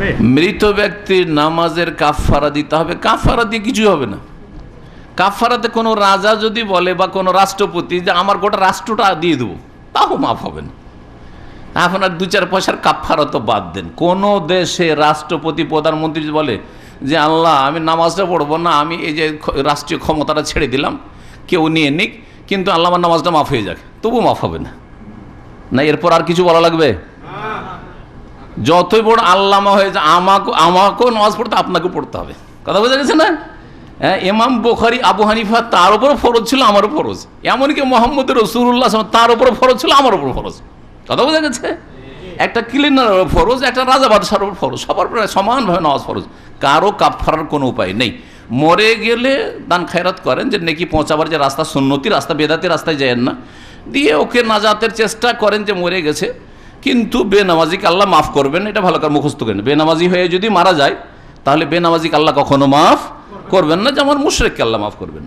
হবে। মৃত ব্যক্তির নামাজের কাফারা দিতে হবে। কাফারা দিয়ে কিছু হবে না। কাফারাতে কোনো রাজা যদি বলে বা কোনো রাষ্ট্রপতি যে আমার গোটা রাষ্ট্রটা দিয়ে দেবো, তাও মাফ হবে না। আপনার দু চার পয়সার কাফারা তো বাদ দেন। কোন দেশে রাষ্ট্রপতি, প্রধানমন্ত্রী বলে যে, আল্লাহ, আমি নামাজটা পড়ব না, আমি এই যে রাষ্ট্রীয় ক্ষমতাটা ছেড়ে দিলাম, কেউ নিয়ে নিক, কিন্তু আল্লাহ আমার নামাজটা মাফ হয়ে যাক তবু মাফ হবে না। না, এরপর আর কিছু বলা লাগবে? যতই বড় আল্লামা হয়ে যায় আমাকে আমাকেও নামাজ পড়তে আপনাকেও পড়তে হবে। কথা বোঝা গেছে না? হ্যাঁ এমাম বোখারি, আবু হানিফা তার উপর ফরজ ছিল, আমারও ফরজ। এমনকি মোহাম্মদ রসুল্লাহ তার উপর ফরজ ছিল আমার উপর ফরজ। কথা বোঝা গেছে? একটা ক্লিনার ফরজ, একটা রাজা বাদশার উপর ফরজ, সবার সমানভাবে নামাজ ফরজ। কারও কাপড়ার কোনো উপায় নেই। মরে গেলে দান খায়রাত করেন যে, নেকি পৌঁছাবার যে রাস্তা, সুন্নতি রাস্তা বেদাতি রাস্তায় যায়েন না। দিয়ে ওকে নাজাতের চেষ্টা করেন যে, মরে গেছে। কিন্তু বেনামাজিকে আল্লাহ মাফ করবেন, এটা ভালো করে মুখস্থ করেন। বেনামাজি হয়ে যদি মারা যায়, তাহলে বেনামাজিকে আল্লাহ কখনো মাফ করবেন না, যেমন মুশরেককে আল্লাহ মাফ করবেন।